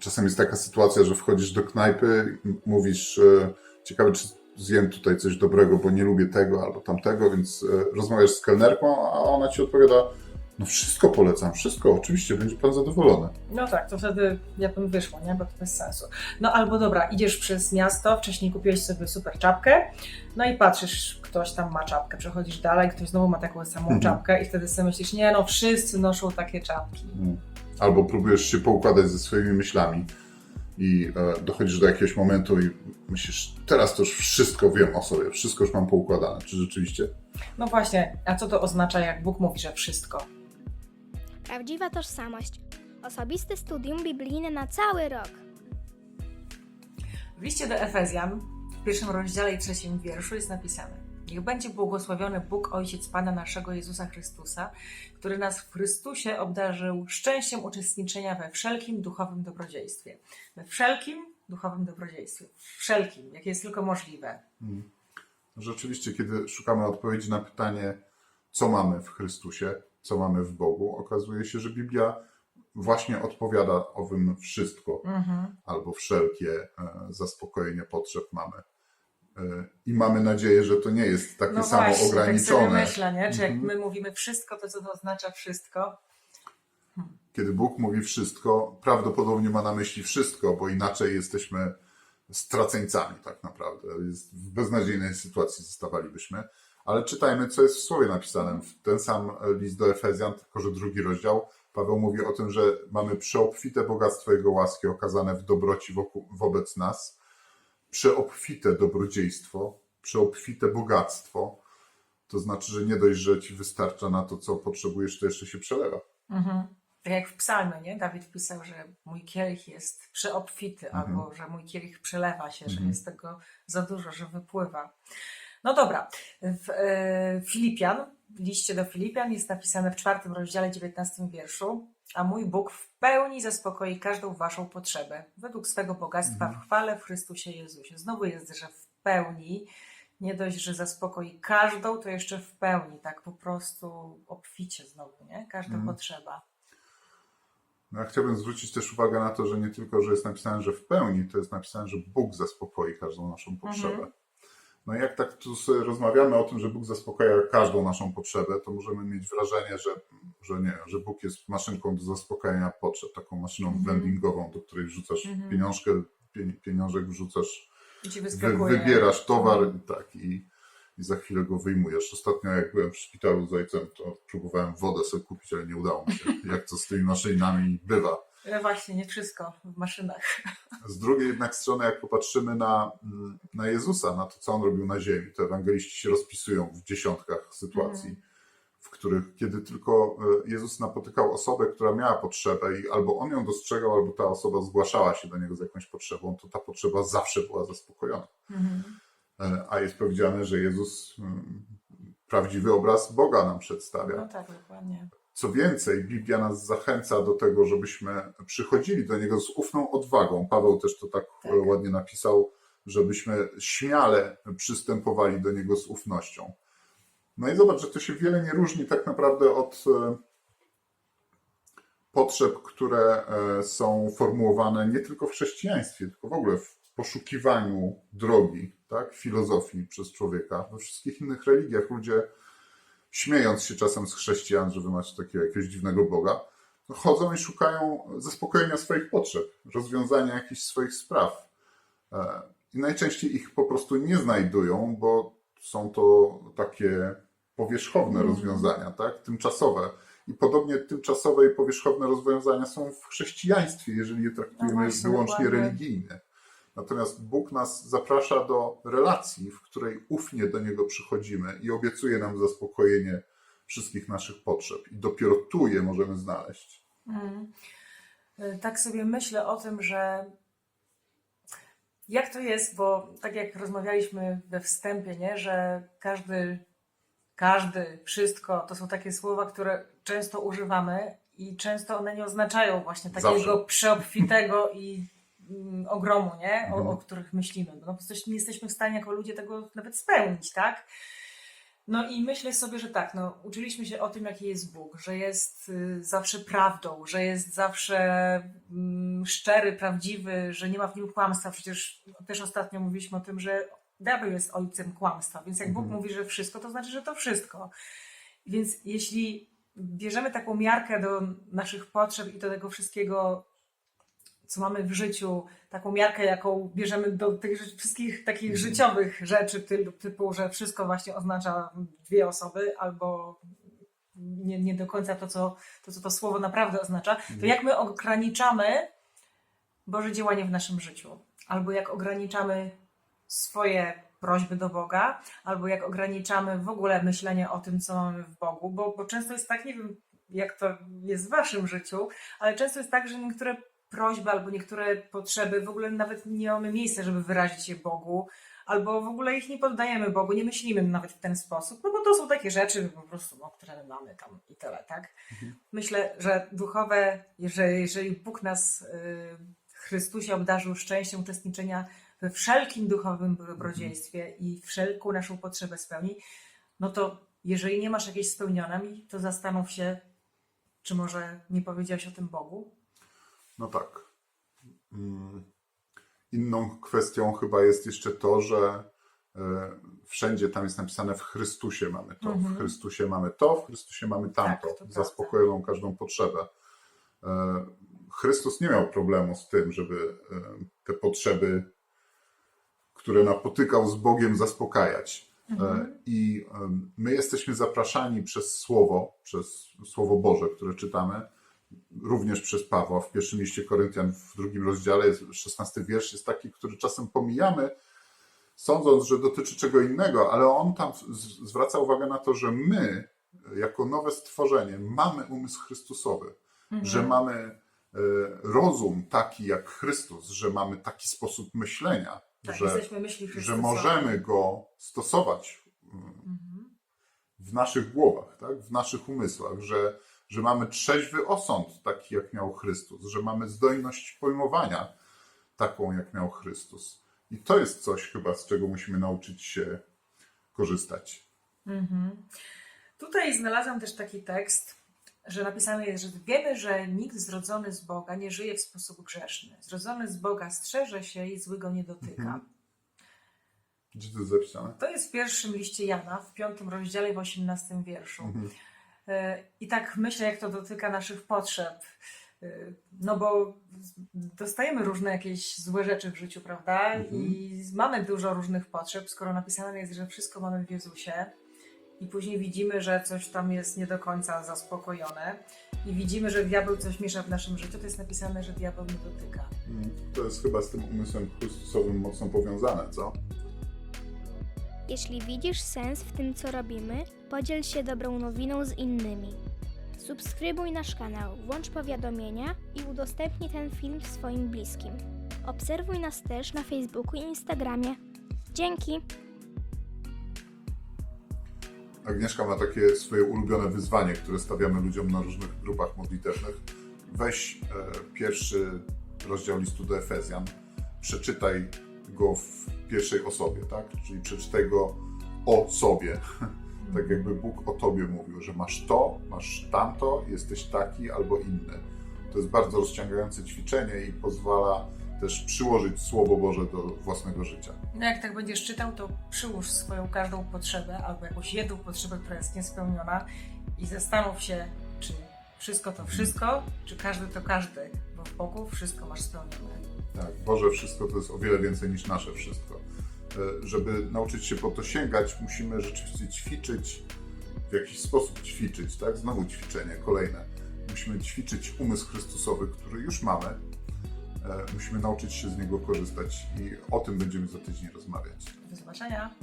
Czasem jest taka sytuacja, że wchodzisz do knajpy, mówisz, e, ciekawe czy zjem tutaj coś dobrego, bo nie lubię tego albo tamtego, więc e, rozmawiasz z kelnerką, a ona ci odpowiada, no wszystko polecam, wszystko, oczywiście, będzie pan zadowolony. No tak, to wtedy ja bym wyszła, nie? Bo to bez sensu. No albo dobra, idziesz przez miasto, wcześniej kupiłeś sobie super czapkę, no i patrzysz, ktoś tam ma czapkę, przechodzisz dalej, ktoś znowu ma taką samą Mhm. czapkę i wtedy sobie myślisz, nie no, wszyscy noszą takie czapki. Mm. Albo próbujesz się poukładać ze swoimi myślami i e, dochodzisz do jakiegoś momentu i myślisz, teraz to już wszystko wiem o sobie, wszystko już mam poukładane. Czy rzeczywiście? No właśnie, a co to oznacza, jak Bóg mówi, że wszystko? Prawdziwa tożsamość. Osobiste studium biblijne na cały rok. W liście do Efezjan, w pierwszym rozdziale i trzecim wierszu jest napisane: Niech będzie błogosławiony Bóg, Ojciec Pana naszego Jezusa Chrystusa, który nas w Chrystusie obdarzył szczęściem uczestniczenia we wszelkim duchowym dobrodziejstwie. We wszelkim duchowym dobrodziejstwie. Wszelkim, jakie jest tylko możliwe. Rzeczywiście, kiedy szukamy odpowiedzi na pytanie, co mamy w Chrystusie, co mamy w Bogu, okazuje się, że Biblia właśnie odpowiada owym wszystko Mhm. albo wszelkie e, zaspokojenie potrzeb mamy. E, I mamy nadzieję, że to nie jest takie No samo właśnie, tak sobie ograniczone. myślę, nie? Czy jak Mhm. my mówimy wszystko, to co to oznacza wszystko? Kiedy Bóg mówi wszystko, prawdopodobnie ma na myśli wszystko, bo inaczej jesteśmy straceńcami tak naprawdę. W beznadziejnej sytuacji zostawalibyśmy. Ale czytajmy, co jest w Słowie napisane. W ten sam list do Efezjan, tylko że drugi rozdział, Paweł mówi o tym, że mamy przeobfite bogactwo Jego łaski okazane w dobroci wokół, wobec nas, przeobfite dobrodziejstwo, przeobfite bogactwo. To znaczy, że nie dość, że Ci wystarcza na to, co potrzebujesz, to jeszcze się przelewa. Mhm. Tak jak w psalmie, nie? Dawid pisał, że mój kielich jest przeobfity, Mhm. albo że mój kielich przelewa się, że Mhm. jest tego za dużo, że wypływa. No dobra, w e, Filipian, w liście do Filipian jest napisane w czwartym rozdziale, 19 wierszu, a mój Bóg w pełni zaspokoi każdą waszą potrzebę, według swego bogactwa Mhm. w chwale w Chrystusie Jezusie. Znowu jest, że w pełni, nie dość, że zaspokoi każdą, to jeszcze w pełni, tak po prostu obficie znowu, nie? Każda Mhm. potrzeba. No, ja chciałbym zwrócić też uwagę na to, że nie tylko, że jest napisane, że w pełni, to jest napisane, że Bóg zaspokoi każdą naszą potrzebę. Mhm. No i jak tak tu sobie rozmawiamy o tym, że Bóg zaspokaja każdą naszą potrzebę, to możemy mieć wrażenie, że, że nie, że Bóg jest maszynką do zaspokajania potrzeb, taką maszyną Mhm. vendingową, do której wrzucasz Mhm. pieniążkę, pie- pieniążek wrzucasz, wy, wybierasz towar i tak i, i za chwilę go wyjmujesz. Ostatnio jak byłem w szpitalu z ojcem, to próbowałem wodę sobie kupić, ale nie udało mi się. Jak to z tymi maszynami bywa. E, Właśnie, nie wszystko w maszynach. Z drugiej jednak strony, jak popatrzymy na, mm, na Jezusa, na to, co on robił na ziemi, to ewangeliści się rozpisują w dziesiątkach sytuacji, w których, kiedy tylko e, Jezus napotykał osobę, która miała potrzebę i albo on ją dostrzegał, albo ta osoba zgłaszała się do niego z jakąś potrzebą, to ta potrzeba zawsze była zaspokojona. E, A jest powiedziane, że Jezus mm, prawdziwy obraz Boga nam przedstawia. No tak, dokładnie. Co więcej, Biblia nas zachęca do tego, żebyśmy przychodzili do Niego z ufną odwagą. Paweł też to tak, Tak. ładnie napisał, żebyśmy śmiale przystępowali do Niego z ufnością. No i zobacz, że to się wiele nie różni tak naprawdę od e, potrzeb, które e, są formułowane nie tylko w chrześcijaństwie, tylko w ogóle w poszukiwaniu drogi, tak, filozofii przez człowieka. We wszystkich innych religiach ludzie śmiejąc się czasem z chrześcijan, że wy macie takiego jakiegoś dziwnego Boga, chodzą i szukają zaspokojenia swoich potrzeb, rozwiązania jakichś swoich spraw. E, I najczęściej ich po prostu nie znajdują, bo są to takie powierzchowne Mhm. rozwiązania, tak? tymczasowe. I podobnie tymczasowe i powierzchowne rozwiązania są w chrześcijaństwie, jeżeli je traktujemy No właśnie, wyłącznie dokładnie. religijnie. Natomiast Bóg nas zaprasza do relacji, w której ufnie do Niego przychodzimy i obiecuje nam zaspokojenie wszystkich naszych potrzeb. I dopiero tu je możemy znaleźć. E, Tak sobie myślę o tym, że jak to jest, bo tak jak rozmawialiśmy we wstępie, nie, że każdy, każdy, wszystko to są takie słowa, które często używamy i często one nie oznaczają właśnie takiego Zawsze. przeobfitego i mm, ogromu, nie? O, Mhm. o których myślimy. No po prostu nie jesteśmy w stanie jako ludzie tego nawet spełnić, tak? No i myślę sobie, że tak, no, uczyliśmy się o tym, jaki jest Bóg, że jest y, zawsze prawdą, że jest zawsze mm, szczery, prawdziwy, że nie ma w nim kłamstwa. Przecież też ostatnio mówiliśmy o tym, że diabeł jest ojcem kłamstwa, więc jak Bóg Mhm. mówi, że wszystko, to znaczy, że to wszystko. Więc jeśli bierzemy taką miarkę do naszych potrzeb i do tego wszystkiego, co mamy w życiu, taką miarkę, jaką bierzemy do tych wszystkich takich Mhm. życiowych rzeczy, ty- typu, że wszystko właśnie oznacza dwie osoby, albo nie, nie do końca to co, to, co to słowo naprawdę oznacza, to Mhm. jak my ograniczamy Boże działanie w naszym życiu, albo jak ograniczamy swoje prośby do Boga, albo jak ograniczamy w ogóle myślenie o tym, co mamy w Bogu, bo, bo często jest tak, nie wiem jak to jest w waszym życiu, ale często jest tak, że niektóre prośby albo niektóre potrzeby w ogóle nawet nie mamy miejsca, żeby wyrazić je Bogu, albo w ogóle ich nie poddajemy Bogu, nie myślimy nawet w ten sposób, no bo to są takie rzeczy po prostu, no, które mamy tam i tyle, tak? Myślę, że duchowe, jeżeli, jeżeli Bóg nas y, w Chrystusie obdarzył szczęściem uczestniczenia we wszelkim duchowym dobrodziejstwie i wszelką naszą potrzebę spełni, no to jeżeli nie masz jakiejś spełnionej, to zastanów się, czy może nie powiedziałeś o tym Bogu? No tak. Mm. Inną kwestią chyba jest jeszcze to, że e, wszędzie tam jest napisane w Chrystusie mamy to, Mhm. w Chrystusie mamy to, w Chrystusie mamy tamto, Tak, to zaspokojoną każdą potrzebę. E, Chrystus nie miał problemu z tym, żeby e, te potrzeby, które napotykał z Bogiem, zaspokajać. E, I my jesteśmy zapraszani przez Słowo, przez Słowo Boże, które czytamy, również przez Pawła w pierwszym liście Koryntian w drugim rozdziale, jest 16 wiersz, jest taki, który czasem pomijamy, sądząc, że dotyczy czego innego, ale on tam zwraca uwagę na to, że my, jako nowe stworzenie, mamy umysł Chrystusowy, że mamy e, rozum taki jak Chrystus, że mamy taki sposób myślenia, Tak, że, że możemy go stosować Mhm. w naszych głowach, tak? w naszych umysłach, że, że mamy trzeźwy osąd, taki jak miał Chrystus, że mamy zdolność pojmowania taką, jak miał Chrystus. I to jest coś chyba, z czego musimy nauczyć się korzystać. Mhm. Tutaj znalazłam też taki tekst, że napisane jest, że wiemy, że nikt zrodzony z Boga nie żyje w sposób grzeszny. Zrodzony z Boga strzeże się i zły go nie dotyka. Mhm. Gdzie to jest zapisane? To jest w pierwszym liście Jana, w piątym rozdziale, w osiemnastym wierszu. Mhm. E, I tak myślę, jak to dotyka naszych potrzeb. E, No bo dostajemy różne jakieś złe rzeczy w życiu, prawda? Mhm. I mamy dużo różnych potrzeb, skoro napisane jest, że wszystko mamy w Jezusie. I później widzimy, że coś tam jest nie do końca zaspokojone. I widzimy, że diabeł coś miesza w naszym życiu. To jest napisane, że diabeł nie dotyka. Mm, To jest chyba z tym umysłem Chrystusowym mocno powiązane, co? Jeśli widzisz sens w tym, co robimy, podziel się dobrą nowiną z innymi. Subskrybuj nasz kanał, włącz powiadomienia i udostępnij ten film swoim bliskim. Obserwuj nas też na Facebooku i Instagramie. Dzięki! Agnieszka ma takie swoje ulubione wyzwanie, które stawiamy ludziom na różnych grupach modlitewnych. Weź e, pierwszy rozdział listu do Efezjan, przeczytaj go w pierwszej osobie, tak? Czyli przeczytaj go o sobie. tak jakby Bóg o tobie mówił, że masz to, masz tamto, jesteś taki albo inny. To jest bardzo rozciągające ćwiczenie i pozwala też przyłożyć Słowo Boże do własnego życia. No jak tak będziesz czytał, to przyłóż swoją każdą potrzebę albo jakąś jedną potrzebę, która jest niespełniona i zastanów się, czy wszystko to wszystko, czy każdy to każdy, bo w Bogu wszystko masz spełnione. Tak, Boże wszystko to jest o wiele więcej niż nasze wszystko. E, Żeby nauczyć się po to sięgać, musimy rzeczywiście ćwiczyć, w jakiś sposób ćwiczyć, tak? Znowu ćwiczenie, kolejne. Musimy ćwiczyć umysł Chrystusowy, który już mamy. E, Musimy nauczyć się z niego korzystać i o tym będziemy za tydzień rozmawiać. Do zobaczenia.